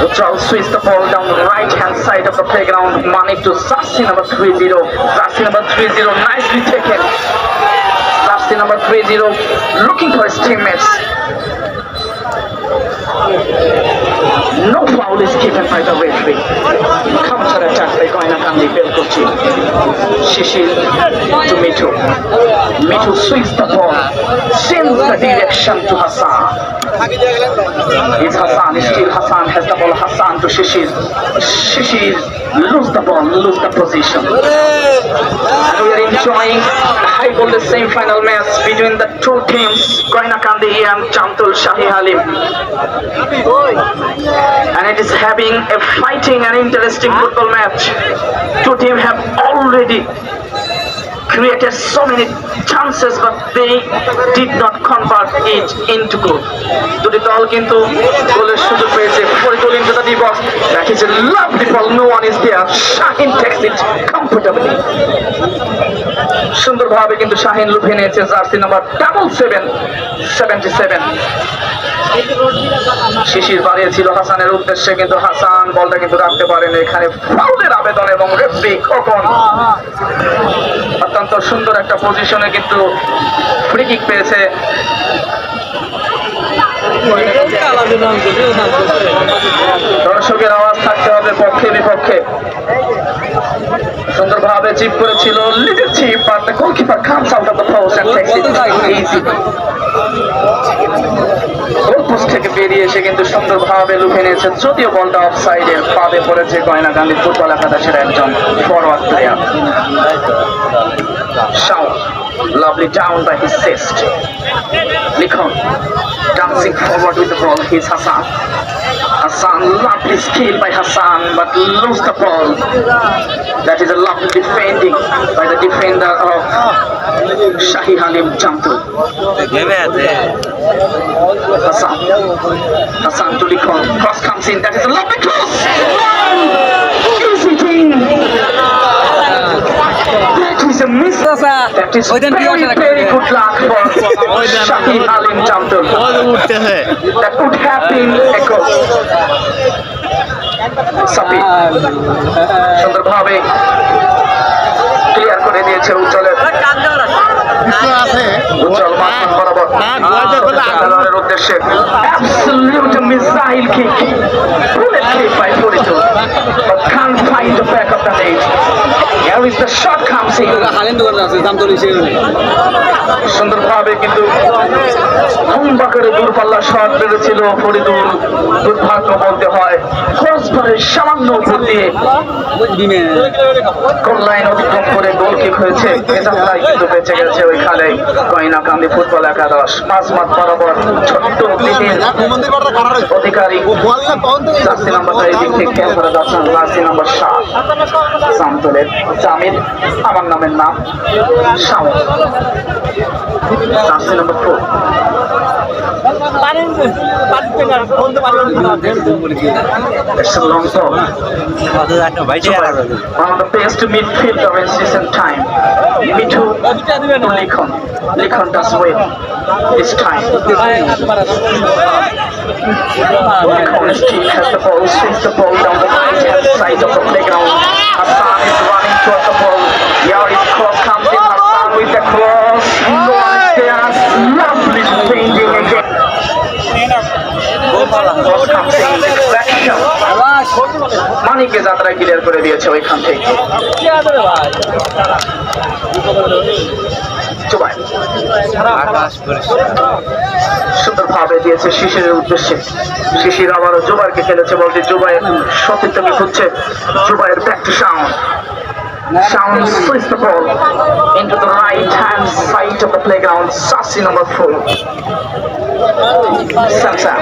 Ujjwal swings the ball down the right hand side of the playground. Manik to Sassi number 3 0. Sassi number 3 0. Nicely taken. Sassi number 3 0. Looking for his teammates. No foul is given by the referee. Counter attack by Goina Kandi Belkochi. Shishir to Mitu. Mitu swings the ball. Sends the direction to Hassan. It's Hassan, still Hassan has the ball. Hassan to Shishir. Shishir lose the ball, lose the position. And we are enjoying a high voltage semi-final match between the two teams, Goina Kandi and Chantul Shahi Halim. And it is having a fighting and interesting football match. Two teams have already created so many chances but they did not convert it into goal. দুটি দল কিন্তু গোলের সুযোগ পেয়েছে the deep box. That is a lovely ball. No one is there. Shahin takes it comfortably. সুন্দরভাবে কিন্তু শাহিন লুফে নিয়েছে jersey number double seven seventy seven Shishir বাড়িয়েছিল হাসানের উদ্দেশ্যে কিন্তু হাসান বলটা কিন্তু রাখতে পারেন এখানে ফাউলের আবেদন এবং রেফরি কখন? অত্যন্ত সুন্দর একটা পজিশনে কিন্তু ফ্রি কিক পেয়েছে। দর্শকের আওয়াজ থাকতে হবে পক্ষে বিপক্ষে। সুন্দরভাবে চিপ করেছিল little chip goalkeeper takes it easy goal post থেকে বেরিয়ে এসে কিন্তু সুন্দরভাবে লুফে নিয়েছেন যদিও বলটা অফ সাইডে পাবে পড়েছে গয়না গান্ধী ফুটবল একাদশের একজন forward player Shaw, lovely down by his chest. Likhon dancing forward with the ball, he's Hassan. Hassan, lovely skill by Hassan, but lose the ball. That is a lovely defending by the defender of Shahi Halim Jamtu. Hassan, Hassan Tulikon, cross comes in, that is a lovely cross! Easy thing! That is a miss. That is very, very good luck for Shahi Halim. Jamtu. উঠতেছে That would have been a goal. সাপি সুন্দরভাবে clear করে দিয়েছে উজ্জ্বলের। আছে। উজ্জ্বল বরাবর। গোল যখন আগুন- খেলোয়াড়ের উদ্দেশ্যে absolute missile kick bullet kick by Faridul but can't find the back of the net. Here is the shot. হালেন দোকান আছে দাম তো সুন্দরভাবে কিন্তু দূরপাল্লা শট বেড়েছিল ফরিদুল দুর্ভাগ্য বলতে হয়। ক্রসবারের সামান্য উপর দিয়ে ডিমে অতিক্রম করে গোল কিক হয়েছে কিন্তু বেঁচে গেছে ওইখানে। কয়না কান্দি ফুটবল একাদশ পাঁচ মাঠ বরাবর ছোট্ট অধিকারী। জার্সি নাম্বারটা এই দিক থেকে খেয়াল করে যাচ্ছেন জার্সি নাম্বার সাত। সামতলের জামির আমার নামের নাম Sham jersey number four It's a long ball. One of the best midfielder in season time. Mitu to Likon. Likon does well this time. Likon still has the ball, swings the ball down the right hand side of the playground. Hassan is first of clear করে দিয়েছে ওইখান থেকে। সুন্দর দিয়েছে শিশির উদ্দেশ্যে। শিশির আবারও জুবাইকে খেলেছে বলতে জুবাইয়ের সতীর্থকে হচ্ছে Zubair practice to sounds first of all into the right hand side of the playground, sassy number four. Salsa.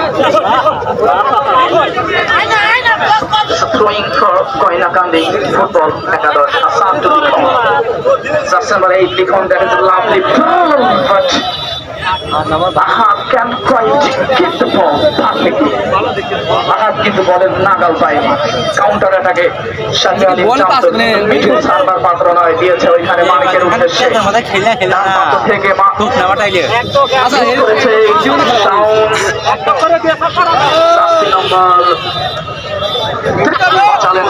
It's a throwing curve going Akandi football another Hassan to Bikon. That's number eight Bikon, that is a lovely ball, but The ball perfectly. আঘাত কিন্তু বলের নাগাল পায় counter অ্যাটাকে সাথে আলী বল মানে- server পাত্র নয় দিয়েছে ওইখানে মানিকের উদ্দেশ্যে খেলা ডান থেকে মা খুব না আচ্ছা এর করেছে সাউন্ড। নম্বর চালেন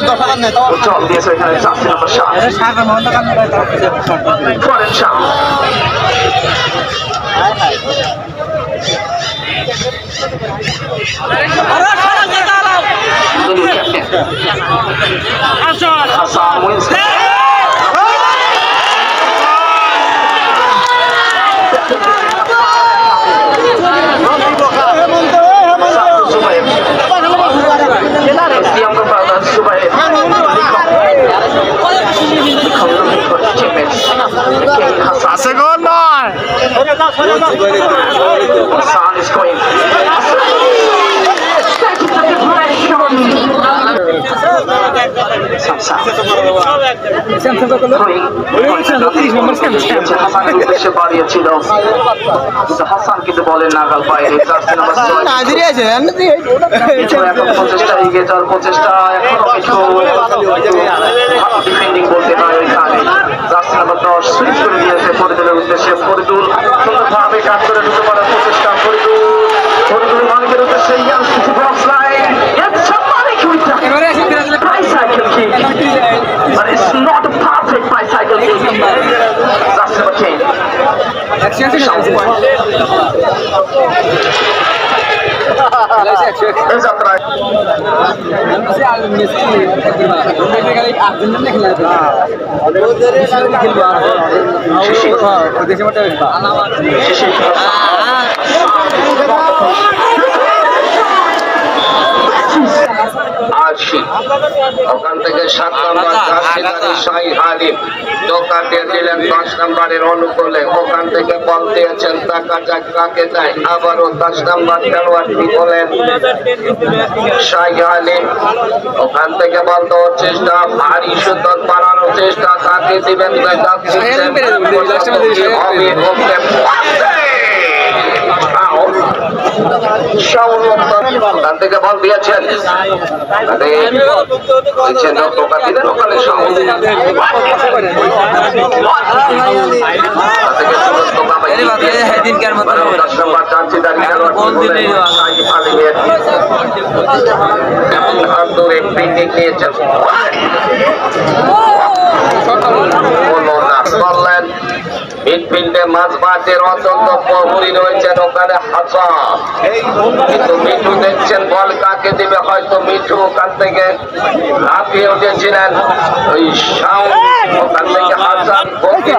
চল। চল দিয়েছে এখানে শাস্তি নম্বর সাত করেন Shah wins Subaib Cristiano Ronaldo Subaib looking for teammates King Hassan আছে গোল নয় Hassan is going Samsung throwing হাসানের উদ্দেশ্যে হয় উদ্দেশ্যে ফরিদুল কাজ করে প্রচেষ্টা ফরিদুল মালিকের উদ্দেশ্যে ইয়ান box line Somebody with that এবারে এসে ফিরে bicycle kick, but it's not a perfect bicycle kick. That's number 10. Action ছিল এই যাত্রায় শেষে আশি ওখান থেকে সাত নম্বর জার্সিদারি শাহী হালিম। দোকান দিয়ে দিলেন দশ নম্বরের অনুকূলে। ওখান থেকে বল দিয়েছেন টাকা যাক কাকে দেয়। আবারও দশ নম্বর খেলোয়াড়টি বলেন শাহী হালিম। ওখান থেকে বল দেওয়ার চেষ্টা ভারী সুন্দর বানানোর চেষ্টা কাকে দিবেন বেকার দিচ্ছেন পেরে দেবেন, লাস্টে আমাদের শাহী হালিম। হবে ওকে Out. ওখান থেকে বল দিয়েছেন আরে, দিচ্ছেন না, টোকা দিলেন ওখানে দশ নম্বর জার্সি দাঁড়িয়ে ফ্রিকিক নিয়েছেন। মিডফিল্ডে মাঝমাঠের অত্যন্ত প্রহরী রয়েছেন ওখানে হাসান কিন্তু মিঠু দেখছেন বল কাকে দিবে হয়তো মিঠু ওখান থেকে লাফিয়ে উঠেছিলেন। ওই সাউন্ড ওখান থেকে হাসান গতি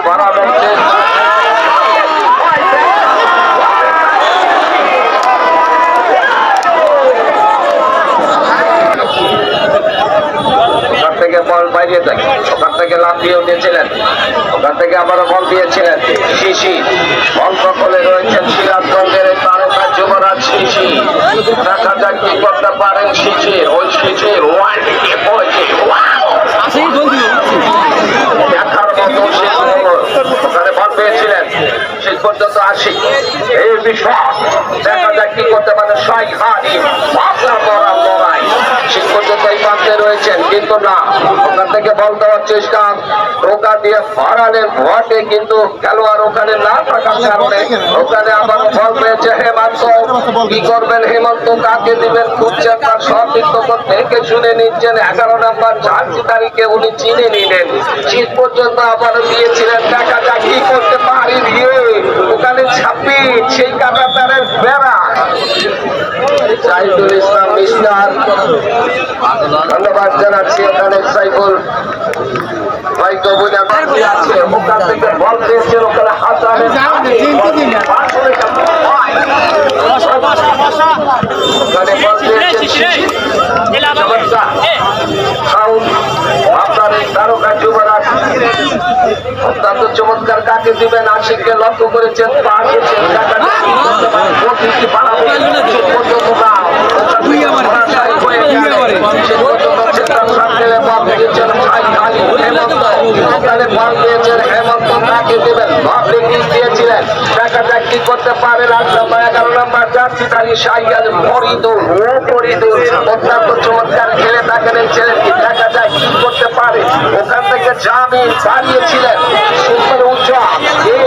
ওখান থেকে বল বাইরে ওখান থেকে লাফিয়ে উঠেছিলেন। ওখান থেকে আবারও বল দিয়েছিলেন শিশি। বল দখলে রয়েছেন সিরাজগঞ্জের তারকা যুবরাজ শিশি। দেখা যাক কি করতে পারেন শিশির ওই আসি এই বিষয়। দেখা যাক কি করতে পারে ছয় খানি আপনার মরা লড়াই। শেষ ওখান থেকে বল দেওয়ার কিন্তু খেলোয়াড় ওখানে না থাকার কারণে ওখানে আবার কি করবেন হেমন্ত? কাকে দিবেন খুঁজছেন? শুনে নিচ্ছেন। এগারো নাম্বার জার্সি তারিখে উনি চিনে নিলেন। শীত পর্যন্ত আবার দিয়েছিলেন। দেখা কি করতে পারি। দিয়ে ওখানে ছাপিয়ে সেই কাটাতারের বেড়া সাইফুল ইসলাম, মিস্টার। ধন্যবাদ জানাচ্ছি ওখানে সাইফুল বল অত্যন্ত চমৎকার কাকে দিবেন? আশিককে লক্ষ্য করেছেন পা বাড়াবো সে পর্যন্ত না তুই আমার ধরাশায়ী হয়ে গেল। সে পর্যন্ত চেষ্টার সামনে বল দিয়েছেন ভাই আলী হেমন্ত ওখানে বল দিয়েছেন কাকে দেবেন। কি করতে পারে আট এগারো নম্বর যাচ্ছে তারি সাইয়াল মরিদুল ও অত্যন্ত চমৎকার খেলে থাকেন এই ছেলেটি। দেখা যায় কি করতে পারে। ওখান থেকে জামিন বাড়িয়েছিলেন। সুন্দর উজ্জ্বল এই